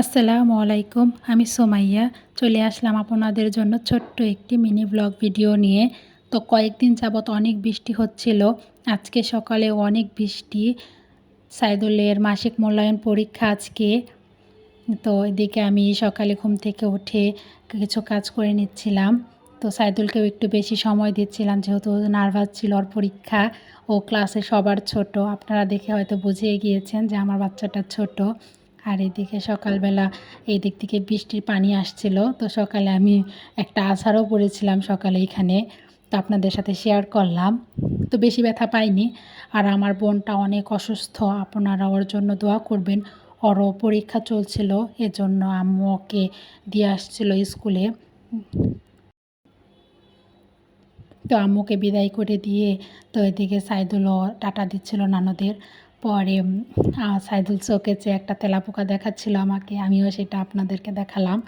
আসসালামু আলাইকুম, আমি সোমাইয়া চলে আসলাম আপনাদের জন্য ছোট্ট একটি মিনি ব্লগ ভিডিও নিয়ে। তো কয়েকদিন যাবৎ অনেক বৃষ্টি হচ্ছিল, আজকে সকালে অনেক বৃষ্টি, সাইদুলের মাসিক মূল্যায়ন পরীক্ষা আজকে। তো এদিকে আমি সকালে ঘুম থেকে উঠে কিছু কাজ করে নিচ্ছিলাম, তো সাইদুলকেও একটু বেশি সময় দিচ্ছিলাম, যেহেতু নার্ভাস ছিল ওর পরীক্ষা, ও ক্লাসে সবার ছোট, আপনারা দেখে হয়তো বুঝিয়ে গিয়েছেন যে আমার বাচ্চাটা ছোট। আর এদিকে সকালবেলা এই দিক থেকে বৃষ্টির পানি আসছিল। তো সকালে আমি একটা আছাড়ও পড়েছিলাম সকালে এখানে। তো আপনাদের সাথে শেয়ার করলাম। তো বেশি ব্যথা পাইনি। আর আমার বোনটা অনেক অসুস্থ। আপনারা ওর জন্য দোয়া করবেন। ওরও পরীক্ষা চলছিল। এজন্য আম্মু ওকে দিয়ে আসছিল স্কুলে। তো আম্মুকে বিদায় করে দিয়ে তো এদিকে সাইদুলও টাটা দিচ্ছিল নানুদের। পরে সাইদুল চোখেছে একটা তেলাপোকা দেখাচ্ছিল আমাকে, আমিও সেটা আপনাদেরকে দেখালাম।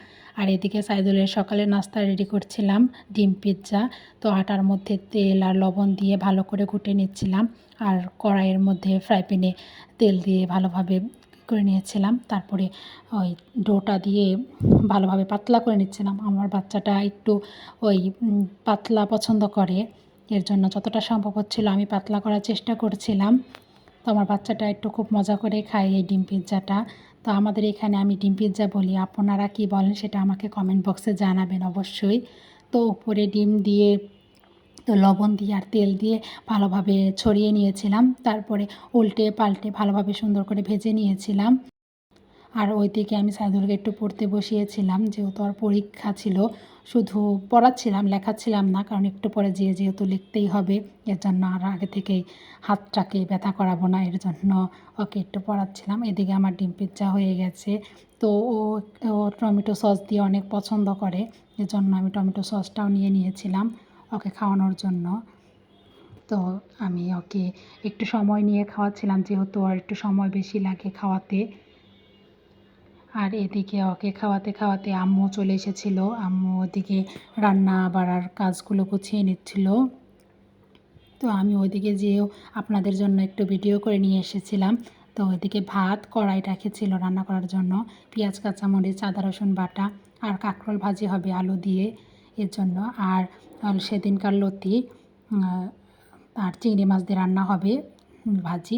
আর এদিকে সাইদুলের সকালে নাস্তা রেডি করছিলাম, ডিম পিৎজা। তো আটার মধ্যে তেল আর লবণ দিয়ে ভালো করে ঘুটে নিচ্ছিলাম। আর কড়াইয়ের মধ্যে ফ্রাই প্যানে তেল দিয়ে ভালোভাবে করে নিয়েছিলাম। তারপরে ওই ডোটা দিয়ে ভালোভাবে পাতলা করে নিচ্ছিলাম। আমার বাচ্চাটা একটু ওই পাতলা পছন্দ করে। এর জন্য যতটা সম্ভব হচ্ছিল আমি পাতলা করার চেষ্টা করছিলাম। আমার বাচ্চাটা একটু খুব মজা করে খায় এই ডিম পিৎজাটা। তো আমাদের এখানে আমি ডিম পিৎজা বলি, আপনারা কি বলেন সেটা আমাকে কমেন্ট বক্সে জানাবেন অবশ্যই। তো উপরে ডিম দিয়ে, তো লবণ দিয়ে আর তেল দিয়ে ভালোভাবে ছড়িয়ে নিয়েছিলাম। তারপরে উল্টে পাল্টে ভালোভাবে সুন্দর করে ভেজে নিয়েছিলাম। আর ওই দিকে আমি সাইদুলকে একটু পড়তে বসিয়েছিলাম, যেহেতু আর পরীক্ষা ছিল। শুধু পড়াচ্ছিলাম, লেখাচ্ছিলাম না, কারণ একটু পরে যেয়ে যেহেতু লিখতেই হবে, এর জন্য আর আগে থেকেই হাতটাকে ব্যথা করাবো না, এর জন্য ওকে একটু পড়াচ্ছিলাম। এদিকে আমার ডিম পিৎজা হয়ে গেছে। তো ও টমেটো সস দিয়ে অনেক পছন্দ করে, এজন্য আমি টমেটো সসটাও নিয়ে নিয়েছিলাম ওকে খাওয়ানোর জন্য। তো আমি ওকে একটু সময় নিয়ে খাওয়াচ্ছিলাম, যেহেতু আর একটু সময় বেশি লাগে খাওয়াতে। আর এদিকে ওকে খাওয়াতে খাওয়াতে আম্মু চলে এসেছিল। আম্মু ওদিকে রান্না বাড়ার কাজগুলো গুছিয়ে নিচ্ছিল। তো আমি ওইদিকে যেয়েও আপনাদের জন্য একটু ভিডিও করে নিয়ে এসেছিলাম। তো ওইদিকে ভাত কড়াই রেখেছিল রান্না করার জন্য। পেঁয়াজ, কাঁচামরিচ, আদা, রসুন বাটা আর কাঁকরোল ভাজি হবে আলু দিয়ে এর জন্য। আর সেদিনকার লতি আর চিংড়ি মাছ দিয়ে রান্না হবে ভাজি।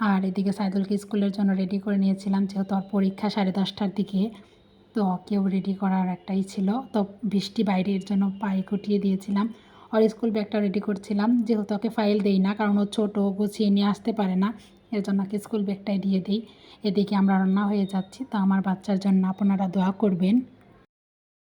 আর এদিকে সাইদুলকে স্কুলের জন্য রেডি করে নিয়েছিলাম, যেহেতু ওর পরীক্ষা সাড়ে দশটার দিকে, তো ওকেও রেডি করার একটাই ছিল। তো বৃষ্টি বাইরের জন্য পায়ে কুটিয়ে দিয়েছিলাম। ওর স্কুল ব্যাগটা রেডি করছিলাম, যেহেতু ওকে ফাইল দেই না, কারণ ও ছোটো গুছিয়ে নিয়ে আসতে পারে না, এর জন্য ওকে স্কুল ব্যাগটাই দিয়ে দিই। এদিকে আমরা রান্না হয়ে যাচ্ছি, তো আমার বাচ্চার জন্য আপনারা দোয়া করবেন।